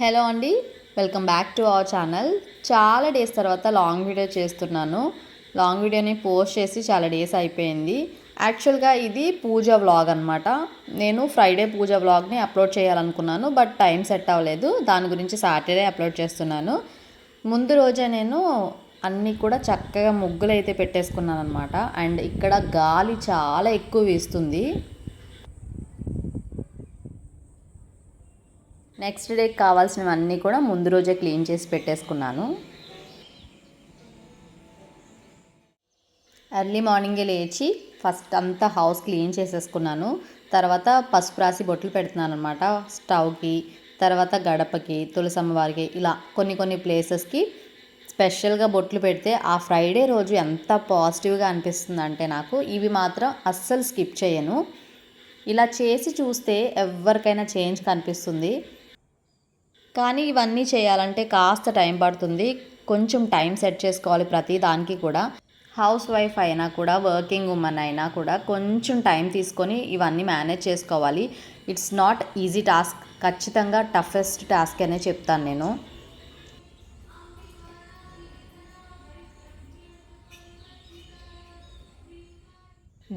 Hello అండి. Welcome back to our channel. చాలా days తర్వాత లాంగ్ వీడియో చేస్తున్నాను. లాంగ్ వీడియోని పోస్ట్ చేసి చాలా డేస్ అయిపోయింది. యాక్చువల్గా ఇది పూజ వ్లాగ్ అనమాట నేను ఫ్రైడే పూజ వ్లాగ్ని అప్లోడ్ చేయాలనుకున్నాను బట్ టైం సెట్ అవ్వలేదు. దాని గురించి సాటర్డే అప్లోడ్ చేస్తున్నాను. ముందు రోజే నేను అన్నీ కూడా చక్కగా ముగ్గులు అయితే పెట్టేసుకున్నాను అనమాట అండ్ ఇక్కడ గాలి చాలా ఎక్కువ వీస్తుంది. నెక్స్ట్ డేకి కావాల్సినవన్నీ కూడా ముందు రోజే క్లీన్ చేసి పెట్టేసుకున్నాను. ఎర్లీ మార్నింగే లేచి ఫస్ట్ అంతా హౌస్ క్లీన్ చేసేసుకున్నాను. తర్వాత పసుపు రాసి బొట్లు పెడుతున్నాను అనమాట స్టవ్కి తర్వాత గడపకి తులసమ్మ వారికి ఇలా కొన్ని కొన్ని ప్లేసెస్కి స్పెషల్గా బొట్లు పెడితే ఆ ఫ్రైడే రోజు ఎంత పాజిటివ్గా అనిపిస్తుంది అంటే నాకు ఇవి మాత్రం అస్సలు స్కిప్ చేయను. ఇలా చేసి చూస్తే ఎవరికైనా చేంజ్ కనిపిస్తుంది. కానీ ఇవన్నీ చేయాలంటే కాస్త టైం పడుతుంది. కొంచెం టైం సెట్ చేసుకోవాలి ప్రతి దానికి కూడా. హౌస్ వైఫ్ అయినా కూడా వర్కింగ్ ఉమెన్ అయినా కూడా కొంచెం టైం తీసుకొని ఇవన్నీ మేనేజ్ చేసుకోవాలి. ఇట్స్ నాట్ ఈజీ టాస్క్ ఖచ్చితంగా టఫెస్ట్ టాస్క్ అనే చెప్తాను నేను.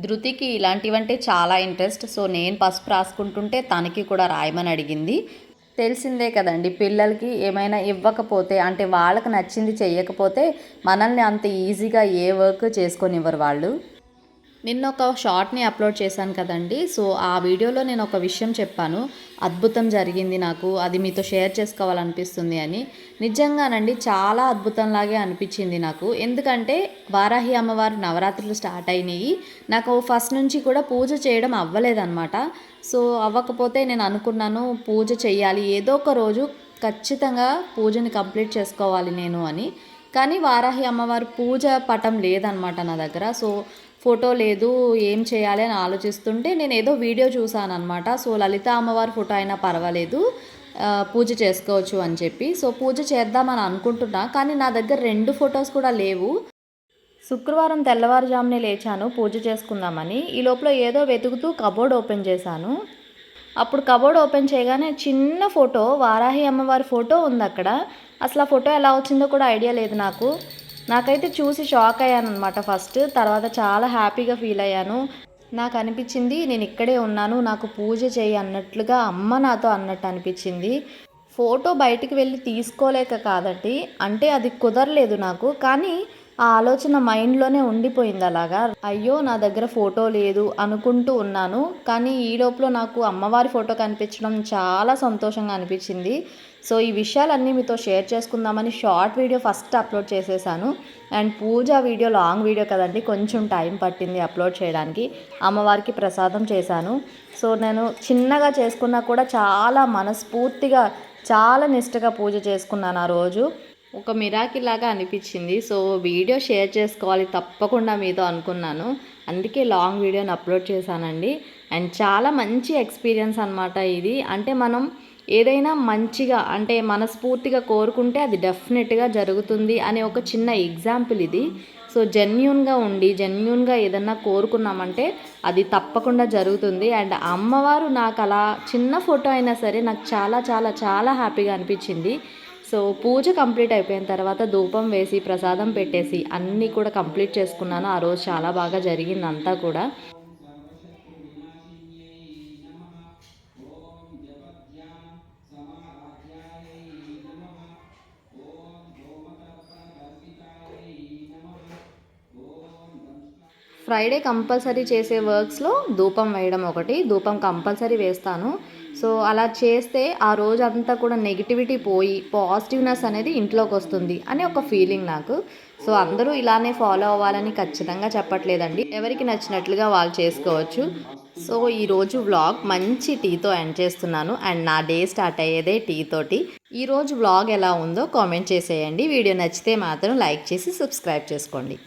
ధృతికి ఇలాంటివంటే చాలా ఇంట్రెస్ట్ సో నేను పసుపు రాసుకుంటుంటే తనకి కూడా రాయమని అడిగింది. తెలిసిందే కదండి. పిల్లలకి ఏమైనా ఇవ్వకపోతే అంటే వాళ్ళకి నచ్చింది చేయకపోతే మనల్ని అంత ఈజీగా ఏ వర్క్ చేసుకొని ఇవ్వరు వాళ్ళు. నిన్న ఒక షార్ట్ని అప్లోడ్ చేశాను కదండి. సో ఆ వీడియోలో నేను ఒక విషయం చెప్పాను. అద్భుతం జరిగింది నాకు. అది మీతో షేర్ చేసుకోవాలనిపిస్తుంది అని. నిజంగానండి చాలా అద్భుతంలాగే అనిపించింది నాకు. ఎందుకంటే వారాహి అమ్మవారు నవరాత్రులు స్టార్ట్ అయినాయి. నాకు ఫస్ట్ నుంచి కూడా పూజ చేయడం అవ్వలేదన్నమాట. సో అవ్వకపోతే నేను అనుకున్నాను పూజ చేయాలి ఏదో ఒక రోజు ఖచ్చితంగా పూజని కంప్లీట్ చేసుకోవాలి నేను అని. కానీ వారాహి అమ్మవారి పూజ పటం లేదనమాట నా దగ్గర. సో ఫోటో లేదు ఏం చేయాలి అని ఆలోచిస్తుంటే నేను ఏదో వీడియో చూసాను అనమాట సో లలిత అమ్మవారి ఫోటో అయినా పర్వాలేదు పూజ చేసుకోవచ్చు అని చెప్పి. సో పూజ చేద్దామని అనుకుంటున్నా కానీ నా దగ్గర రెండు ఫొటోస్ కూడా లేవు. శుక్రవారం తెల్లవారుజామునే లేచాను పూజ చేసుకుందామని. ఈ లోపల ఏదో వెతుకుతూ కబోర్డ్ ఓపెన్ చేశాను. అప్పుడు కబోర్డ్ ఓపెన్ చేయగానే చిన్న ఫోటో వారాహి అమ్మవారి ఫోటో ఉంది అక్కడ. అసలు ఆ ఫోటో ఎలా వచ్చిందో కూడా ఐడియా లేదు నాకు. నాకైతే చూసి షాక్ అయ్యాను అనమాట ఫస్ట్. తర్వాత చాలా హ్యాపీగా ఫీల్ అయ్యాను. నాకు అనిపించింది నేను ఇక్కడే ఉన్నాను నాకు పూజ చేయి అన్నట్లుగా అమ్మ నాతో అన్నట్టు అనిపించింది. ఫోటో బయటికి వెళ్ళి తీసుకోలేక కాదండి. అంటే అది కుదరలేదు నాకు. కానీ ఆ ఆలోచన మైండ్లోనే ఉండిపోయింది అలాగా. అయ్యో నా దగ్గర ఫోటో లేదు అనుకుంటూ ఉన్నాను. కానీ ఈ లోపల నాకు అమ్మవారి ఫోటో కనిపించడం చాలా సంతోషంగా అనిపించింది. సో ఈ విషయాలన్నీ మీతో షేర్ చేసుకుందామని షార్ట్ వీడియో ఫస్ట్ అప్లోడ్ చేసేసాను. And puja video long video కదండి కొంచెం టైం పట్టింది అప్లోడ్ చేయడానికి. అమ్మవారికి ప్రసాదం చేశాను. సో నేను చిన్నగా చేసుకున్నా కూడా చాలా మనస్ఫూర్తిగా చాలా నిష్టగా పూజ చేసుకున్నాను ఆ రోజు. ఒక మిరాకిల్ లాగా అనిపించింది. సో వీడియో షేర్ చేసుకోవాలి. తప్పకుండా మీతో అనుకున్నాను. అందుకే లాంగ్ వీడియోని అప్లోడ్ చేశానండి. అండ్ చాలా మంచి ఎక్స్పీరియన్స్ అనమాట ఇది. అంటే మనం ఏదైనా మంచిగా అంటే మనస్ఫూర్తిగా కోరుకుంటే అది డెఫినెట్గా జరుగుతుంది అనే ఒక చిన్న ఎగ్జాంపుల్ ఇది. సో జెన్యున్గా ఉండి జెన్యున్గా ఏదన్నా కోరుకున్నామంటే అది తప్పకుండా జరుగుతుంది. అండ్ అమ్మవారు నాకు అలా చిన్న ఫోటో అయినా సరే నాకు చాలా చాలా చాలా హ్యాపీగా అనిపించింది. సో పూజ కంప్లీట్ అయిపోయిన తర్వాత ధూపం వేసి ప్రసాదం పెట్టేసి అన్నీ కూడా కంప్లీట్ చేసుకున్నాను. ఆ రోజు చాలా బాగా జరిగింది అంతా కూడా. ఫ్రైడే కంపల్సరీ చేసే వర్క్స్లో ధూపం వేయడం ఒకటి ధూపం కంపల్సరీ వేస్తాను. సో అలా చేస్తే ఆ రోజు అంతా కూడా నెగిటివిటీ పోయి పాజిటివ్నెస్ అనేది ఇంట్లోకి వస్తుంది అని ఒక ఫీలింగ్ నాకు. సో అందరూ ఇలానే ఫాలో అవ్వాలని ఖచ్చితంగా చెప్పట్లేదండి. ఎవరికి నచ్చినట్లుగా వాళ్ళు చేసుకోవచ్చు. సో ఈరోజు వ్లాగ్ మంచి టీతో ఎండ్ చేస్తున్నాను. అండ్ నా డే స్టార్ట్ అయ్యేదే టీ తోటి. ఈరోజు వ్లాగ్ ఎలా ఉందో కామెంట్ చేసేయండి. వీడియో నచ్చితే మాత్రం లైక్ చేసి సబ్స్క్రైబ్ చేసుకోండి.